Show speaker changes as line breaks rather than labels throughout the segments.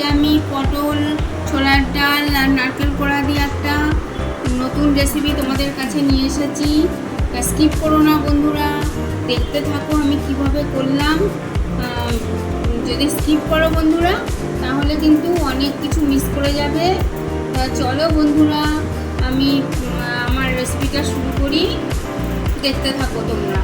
আজকে আমি পটল, ছোলার ডাল আর নারকেল কোড়া দিয়ে একটা নতুন রেসিপি তোমাদের কাছে নিয়ে এসেছি। স্কিপ করো না বন্ধুরা, দেখতে থাকো আমি কীভাবে করলাম। যদি স্কিপ করো বন্ধুরা, তাহলে কিন্তু অনেক কিছু মিস করে যাবে। চলো বন্ধুরা, আমি আমার রেসিপিটা শুরু করি। দেখতে থাকো তোমরা।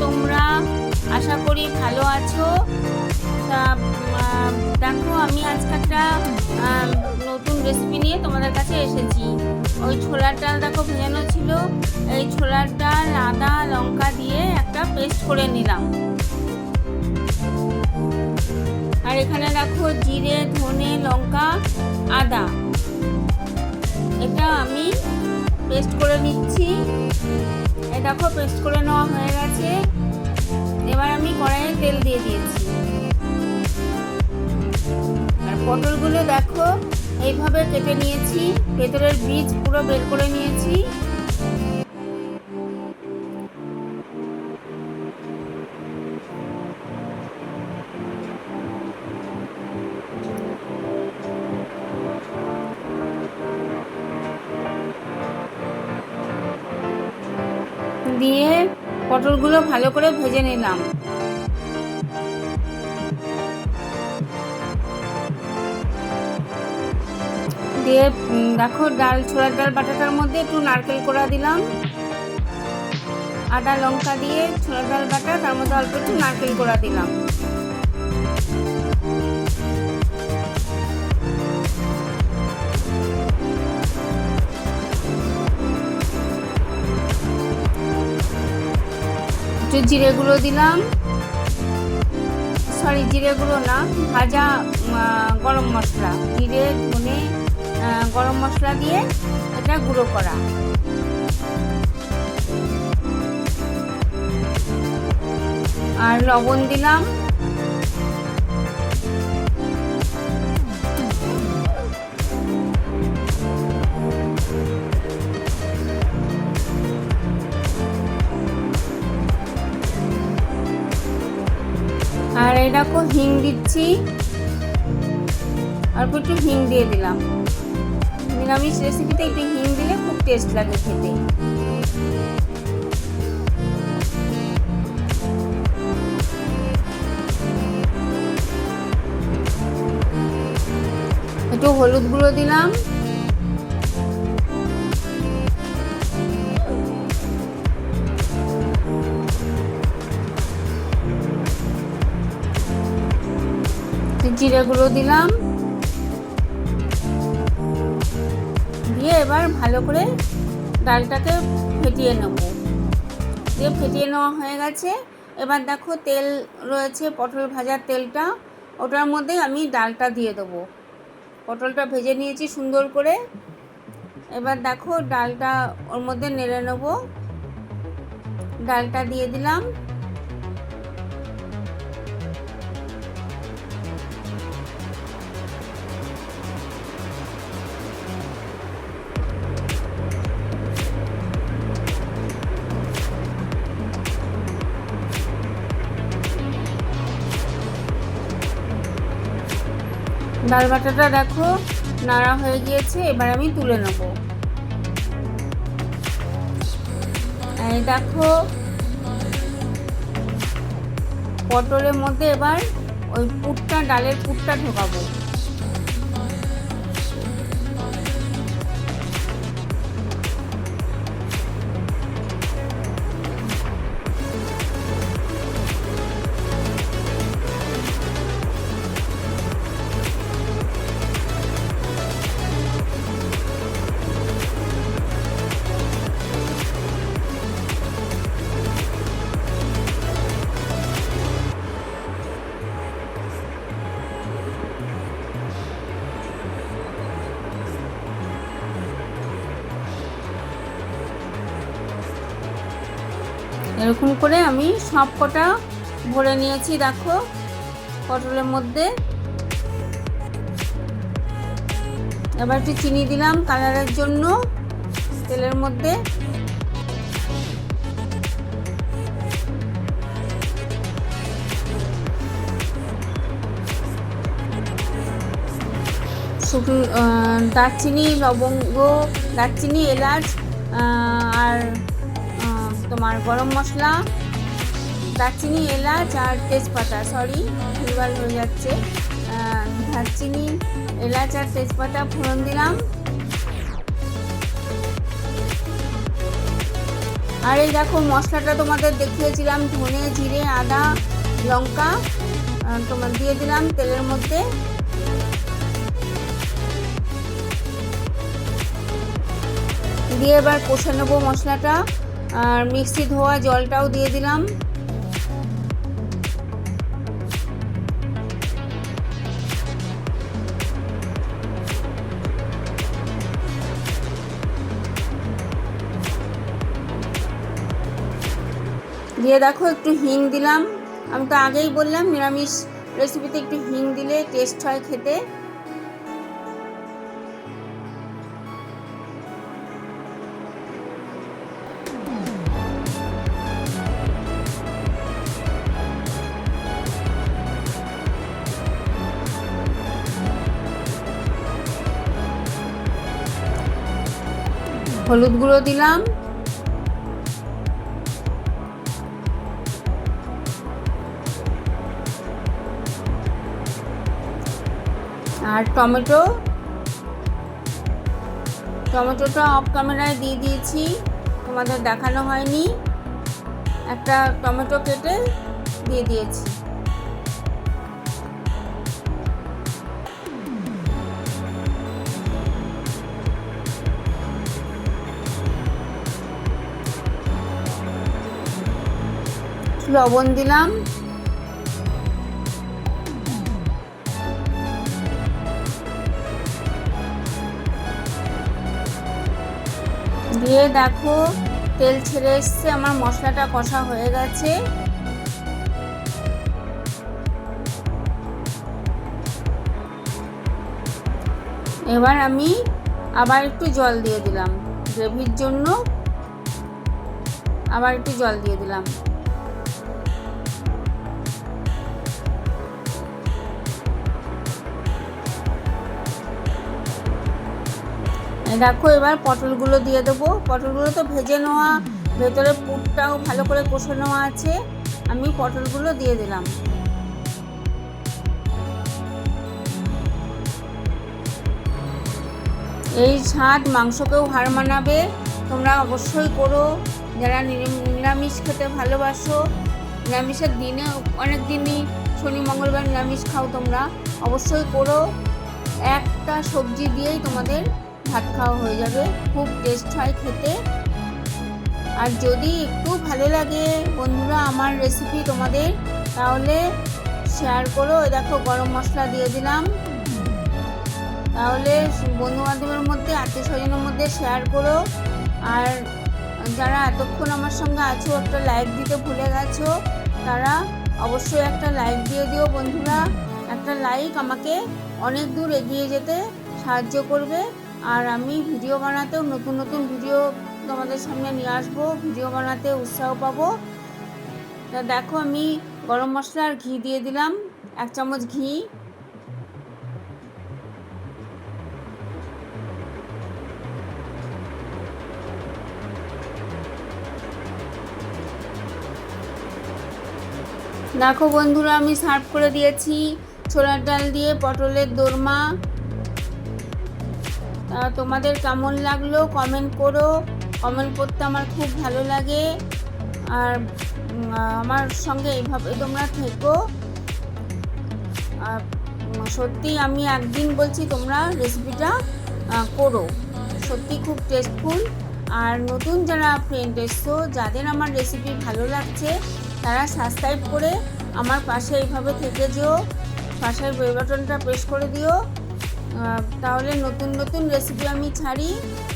তোমরা? আশা করি ভালো আছো। তা দেখো, আমি আজকে একটা নতুন রেসিপি নিয়ে তোমাদের কাছে এসেছি। ওই ছোলার ডাল দেখো ভেজানো ছিল। এই ছোলার ডাল আদা, লঙ্কা দিয়ে একটা পেস্ট করে নিলাম। আর এখানে দেখো জিরে, ধনে, লঙ্কা, আদা। এটা আমি পেস্ট করে নিচ্ছি। দেখো পেস্ট করে নেওয়া হয়ে গেছে। এবার আমি কড়াইয়ে তেল দিয়ে দিয়েছি। আর পটলগুলো দেখো, এইভাবে কেটে নিয়েছি। ভেতরের বীজ পুরো বের করে নিয়েছি। দিয়ে পটলগুলো ভালো করে ভেজে নিলাম। দিয়ে দেখো ডাল, ছোলার ডাল, বাটাটার মধ্যে একটু নারকেল করা দিলাম। আদা, লঙ্কা দিয়ে ছোলার ডাল, বাটা, তার মধ্যে অল্প একটু নারকেল করা দিলাম। একটু জিরে গুঁড়ো দিলাম। সরি জিরে গুঁড়ো না, ভাজা গরম মশলা। জিরে, ধনে গরম মশলা দিয়ে এটা গুঁড়ো করা। আর লবণ দিলাম। এই দেখো হিং দিচ্ছি। অল্প একটু হিং দিয়ে দিলাম। নিরামিষ রেসিপিতে একটু হিং দিলে খুব টেস্ট লাগে খেতে। একটু হলুদ গুঁড়ো দিলাম। জিরে গুঁড়ো দিলাম। দিয়ে এবার ভালো করে ডালটাকে ফেটিয়ে নেব। দিয়ে ফেটিয়ে নেওয়া হয়ে গেছে। এবার দেখো তেল রয়েছে, পটল ভাজার তেলটা। ওটার মধ্যে আমি ডালটা দিয়ে দেবো। পটলটা ভেজে নিয়েছি সুন্দর করে। এবার দেখো ডালটা ওর মধ্যে নেড়ে নেব। ডালটা দিয়ে দিলাম। ডাল বাটাটা দেখো, নাড়া হয়ে গিয়েছে, এবার আমি তুলে নেব। দেখো, পটলের মধ্যে এবার ওই পুরটা, ডালের পুরটা ঢোকাবো। এরকম করে আমি সব কটা ভরে নিয়েছি, দেখো, পটলের মধ্যে। এবার একটু চিনি দিলাম কালারের জন্য, তেলের মধ্যে। দারচিনি, লবঙ্গ, দারচিনি, এলাচ আর তোমার গরম মশলা, দারচিনি, এলাচ আর তেজপাতা সরি ভুলভাল হয়ে যাচ্ছে। দারচিনি, এলাচ আর তেজপাতা ফোড়ন দিলাম। আর এই দেখো, মশলাটা তোমাদের দেখিয়েছিলাম, ধনে, জিরে, আদা, লঙ্কা তোমার দিয়ে দিলাম তেলের মধ্যে। দিয়ে এবার কষে নেব মশলাটা। আর মিক্সি ধোয়া জলটাও দিয়ে দিলাম। দিয়ে দেখো একটু হিং দিলাম। আমি তো আগেই বললাম, নিরামিষ রেসিপিতে একটু হিং দিলে টেস্ট হয় খেতে। হলুদ গুঁড়ো দিলাম। আর টমেটো। টমেটোটা অফ ক্যামেরায় দিয়ে দিয়েছি। তোমাদের দেখানো হয়নি। একটা টমেটো কেটে দিয়ে দিয়েছি। লবণ দিলাম। দিয়ে দেখো, তেল ছেড়ে এসছে, আমার মশলাটা কষা হয়ে গেছে। এবার আমি আবার একটু জল দিয়ে দিলাম, গ্রেভির জন্য আবার একটু জল দিয়ে দিলাম। দেখো, এবার পটলগুলো দিয়ে দেবো। পটলগুলো তো ভেজে নেওয়া, ভেতরে পুরটাও ভালো করে কষে নেওয়া আছে। আমি পটলগুলো দিয়ে দিলাম। এই স্বাদ মাংসকেও হার মানাবে। তোমরা অবশ্যই করো। যারা নিরাম- নিরামিষ খেতে ভালোবাসো, নিরামিষের দিনে, অনেক দিনই শনি, মঙ্গলবার নিরামিষ খাও তোমরা। অবশ্যই করো। একটা সবজি দিয়েই তোমাদের ভাত খাওয়া হয়ে যাবে, খুব টেস্ট হয় খেতে। আর যদি একটু ভালো লাগে বন্ধুরা আমার রেসিপি তোমাদের, তাহলে শেয়ার করো। দেখো গরম মশলা দিয়ে দিলাম। তাহলে বন্ধু বান্ধবের মধ্যে আত্মীয় স্বজনের মধ্যে শেয়ার করো। আর যারা এতক্ষণ আমার সঙ্গে আছো, একটা লাইক দিতে ভুলে গেছো, তারা অবশ্যই একটা লাইক দিয়ে দিও বন্ধুরা। একটা লাইক আমাকে অনেক দূর এগিয়ে যেতে সাহায্য করবে। আর আমি ভিডিও বানাতেও নতুন নতুন ভিডিও তোমাদের সামনে নিয়ে আসব, ভিডিও বানাতে উৎসাহ পাবো। তা দেখো আমি গরম মশলা আর ঘি দিয়ে দিলাম, এক চামচ ঘি। দেখো বন্ধুরা আমি সার্ভ করে দিয়েছি ছোলার ডাল দিয়ে, পটলের দোরমা। তোমাদের কেমন লাগল? কমেন্ট করো। কমেন্ট করতে আমার খুব ভালো লাগে। আর আমার সঙ্গে এইভাবে তোমরা থেকো। আর সত্যি আমি একদিন বলছি তোমরা রেসিপিটা করো। সত্যি খুব টেস্টফুল আর নতুন যারা ফ্রেন্ড এসছো, যাদের আমার রেসিপি ভালো লাগছে, তারা সাবস্ক্রাইব করে আমার পাশে এইভাবে থেকে যেও। পাশের বেল বাটনটা প্রেস করে দিও। তাহলে নতুন নতুন রেসিপি আমি ছাড়ি,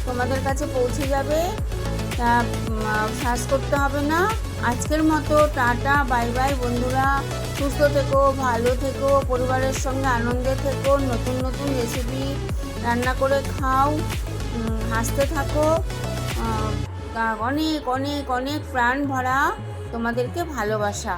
তোমাদের কাছে পৌঁছে যাবে। সার্চ করতে হবে না। আজকের মতো টাটা, বাই বাই বন্ধুরা। সুস্থ থেকো, ভালো থেকো, পরিবারের সঙ্গে আনন্দে থেকো, নতুন নতুন রেসিপি রান্না করে খাও হাসতে থাকো। অনেক অনেক অনেক প্রাণ ভরা তোমাদেরকে ভালোবাসা।